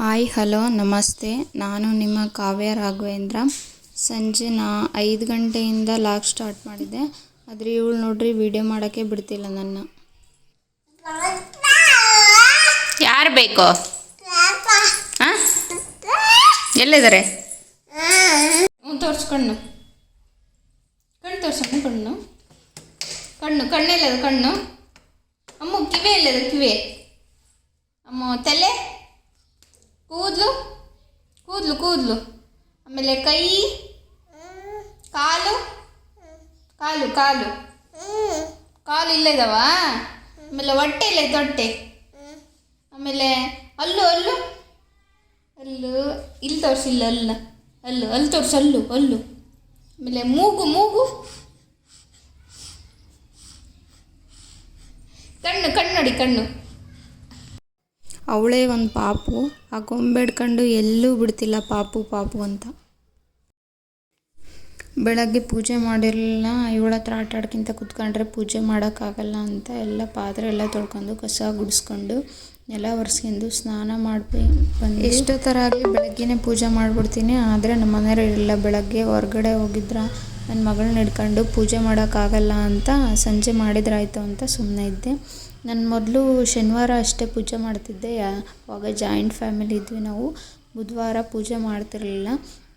Hi hello ನಮಸ್ತೆ. ನಾನು ನಿಮ್ಮ ಕಾವ್ಯ ರಾಘವೇಂದ್ರ. ಸಂಜೆ ನಾ ಐದು ಗಂಟೆಯಿಂದ ಲಾಗ್ ಸ್ಟಾರ್ಟ್ ಮಾಡಿದ್ದೆ. ಆದರೆ ಇವಳು ನೋಡ್ರಿ ವಿಡಿಯೋ ಮಾಡೋಕ್ಕೆ ಬಿಡ್ತಿಲ್ಲ ನನ್ನ. ಯಾರು ಬೇಕು? ಹಾಂ? ಎಲ್ಲಿದ್ದಾರೆ? ಹ್ಞೂ ತೋರ್ಸು ಕಣ್ಣು ಕಣ್ಣು. ತೋರ್ಸಣ್ಣ ಕಣ್ಣು ಕಣ್ಣು ಕಣ್ಣೆಲ್ಲದು ಕಣ್ಣು. ಅಮ್ಮ ಕಿವಿ ಎಲ್ಲದು ಕಿವಿ. ಅಮ್ಮ ತಲೆ? ಕೂದಲು? ಕೂದಲು ಕೂದಲು. ಆಮೇಲೆ ಕೈ, ಕಾಲು? ಕಾಲು ಕಾಲು. ಕಾಲು ಇಲ್ಲೇ ಆಮೇಲೆ ಹೊಟ್ಟೆ ಇಲ್ಲ ಹೊಟ್ಟೆ. ಆಮೇಲೆ ಅಲ್ಲು ಅಲ್ಲು ಅಲ್ಲು ಇಲ್ಲಿ ತೋರಿಸಿಲ್ಲ ಅಲ್ಲ ಅಲ್ಲು ಅಲ್ಲಿ ತೋರಿಸು ಅಲ್ಲು ಅಲ್ಲು ಆಮೇಲೆ ಮೂಗು ಮೂಗು. ಕಣ್ಣು ಕಣ್ಣು, ನೋಡಿ, ಕಣ್ಣು. ಅವಳೇ ಒಂದು ಪಾಪು. ಆ ಗೊಂಬೆ ಹಿಡ್ಕೊಂಡು ಎಲ್ಲೂ ಬಿಡ್ತಿಲ್ಲ ಪಾಪು ಪಾಪು ಅಂತ. ಬೆಳಗ್ಗೆ ಪೂಜೆ ಮಾಡಿರಲಿಲ್ಲ. ಇವಳ ಹತ್ರ ಆಟ ಆಡ್ಕಿಂತ ಕುತ್ಕೊಂಡ್ರೆ ಪೂಜೆ ಮಾಡೋಕ್ಕಾಗಲ್ಲ ಅಂತ ಎಲ್ಲ ಪಾತ್ರೆ ಎಲ್ಲ ತೊಳ್ಕೊಂಡು ಕಸ ಗುಡಿಸ್ಕೊಂಡು ಎಲ್ಲ ಒರೆಸ್ಕೊಂಡು ಸ್ನಾನ ಮಾಡಿ ಬಂದು ಎಷ್ಟೋ ಥರ ಆಗಲಿ ಬೆಳಗ್ಗೆನೇ ಪೂಜೆ ಮಾಡಿಬಿಡ್ತೀನಿ. ಆದರೆ ನಮ್ಮ ಮನೆಯವ್ರು ಇರಲಿಲ್ಲ. ಬೆಳಗ್ಗೆ ಹೊರ್ಗಡೆ ಹೋಗಿದ್ರ ನನ್ನ ಮಗಳನ್ನ ಹಿಡ್ಕೊಂಡು ಪೂಜೆ ಮಾಡೋಕ್ಕಾಗಲ್ಲ ಅಂತ ಸಂಜೆ ಮಾಡಿದ್ರಾಯ್ತು ಅಂತ ಸುಮ್ಮನೆ ಇದ್ದೆ. ನಾನು ಮೊದಲು ಶನಿವಾರ ಅಷ್ಟೇ ಪೂಜೆ ಮಾಡ್ತಿದ್ದೆ. ಅವಾಗ ಜಾಯಿಂಟ್ ಫ್ಯಾಮಿಲಿ ಇದ್ವಿ ನಾವು. ಬುಧವಾರ ಪೂಜೆ ಮಾಡ್ತಿರಲಿಲ್ಲ.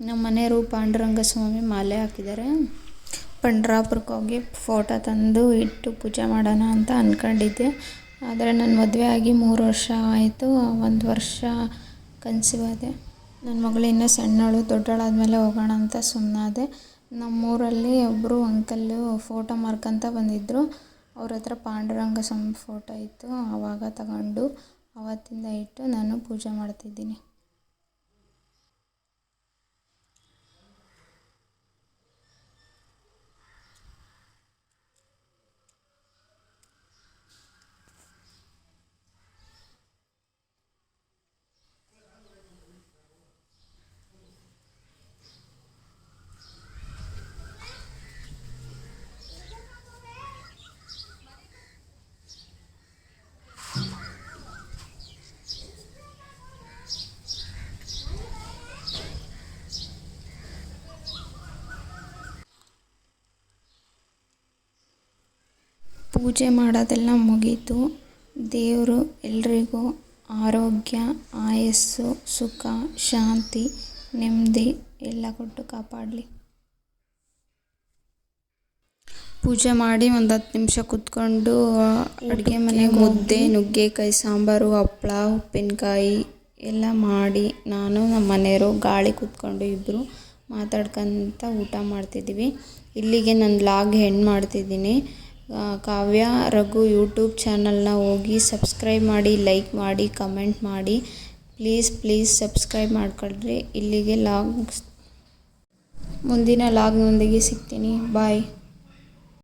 ನಮ್ಮ ಮನೆಯವರು ಪಾಂಡುರಂಗ ಸ್ವಾಮಿ ಮಾಲೆ ಹಾಕಿದ್ದಾರೆ. ಪಂಡ್ರಾಪುರಕ್ಕೆ ಹೋಗಿ ಫೋಟೋ ತಂದು ಇಟ್ಟು ಪೂಜೆ ಮಾಡೋಣ ಅಂತ ಅಂದ್ಕೊಂಡಿದ್ದೆ ಆದರೆ ನನ್ನ ಮದುವೆ ಆಗಿ ಮೂರು ವರ್ಷ ಆಯಿತು. ಒಂದು ವರ್ಷ ಕನ್ಸೀವ್ ಆದೆ. ನನ್ನ ಮಗಳು ಇನ್ನೂ ಸಣ್ಣವಳು ದೊಡ್ಡವಳಾದ್ಮೇಲೆ ಹೋಗೋಣ ಅಂತ ಸುಮ್ಮನಾದೆ ನಮ್ಮೂರಲ್ಲಿ ಒಬ್ಬರು ಅಂಕಲ್ಲು ಫೋಟೋ ಮಾರ್ಕಂತ ಬಂದಿದ್ದರು ಅವ್ರ ಹತ್ರ ಪಾಂಡುರಂಗ ಸ್ವಾಮಿ ಫೋಟೋ ಇತ್ತು ಆವಾಗ ತಗೊಂಡು ಆವತ್ತಿಂದ ಇಟ್ಟು ನಾನು ಪೂಜೆ ಮಾಡ್ತಿದ್ದೀನಿ. ಪೂಜೆ ಮಾಡೋದೆಲ್ಲ ಮುಗೀತು. ದೇವರು ಎಲ್ರಿಗೂ ಆರೋಗ್ಯ ಆಯಸ್ಸು ಸುಖ ಶಾಂತಿ ನೆಮ್ಮದಿ ಎಲ್ಲ ಕೊಟ್ಟು ಕಾಪಾಡಲಿ. ಪೂಜೆ ಮಾಡಿ ಒಂದು ಹತ್ತು ನಿಮಿಷ ಕುತ್ಕೊಂಡು ಅಡುಗೆ ಮನೆ ಮುದ್ದೆ ನುಗ್ಗೆಕಾಯಿ ಸಾಂಬಾರು ಹಪ್ಪಳ ಉಪ್ಪಿನಕಾಯಿ ಎಲ್ಲ ಮಾಡಿ ನಾನು ನಮ್ಮ ಮನೆಯವರು ಗಾಳಿ ಕೂತ್ಕೊಂಡು ಇಬ್ಬರು ಮಾತಾಡ್ಕೊಂತ ಊಟ ಮಾಡ್ತಿದ್ದೀವಿ. ಇಲ್ಲಿಗೆ ನನ್ನ ಲಾಗ್ ಹೆಣ್ಣು ಮಾಡ್ತಿದ್ದೀನಿ. ಕಾವ್ಯ, ರಘು ಯೂಟ್ಯೂಬ್ ಚಾನಲ್ನ ಹೋಗಿ ಸಬ್ಸ್ಕ್ರೈಬ್ ಮಾಡಿ, ಲೈಕ್ ಮಾಡಿ, ಕಮೆಂಟ್ ಮಾಡಿ. ಪ್ಲೀಸ್ ಪ್ಲೀಸ್ ಸಬ್ಸ್ಕ್ರೈಬ್ ಮಾಡ್ಕೊಳ್ರಿ. ಇಲ್ಲಿಗೆ ಲಾಗ್ ಮುಂದಿನ ಲಾಗ್ನೊಂದಿಗೆ ಸಿಗ್ತೀನಿ. ಬಾಯ್.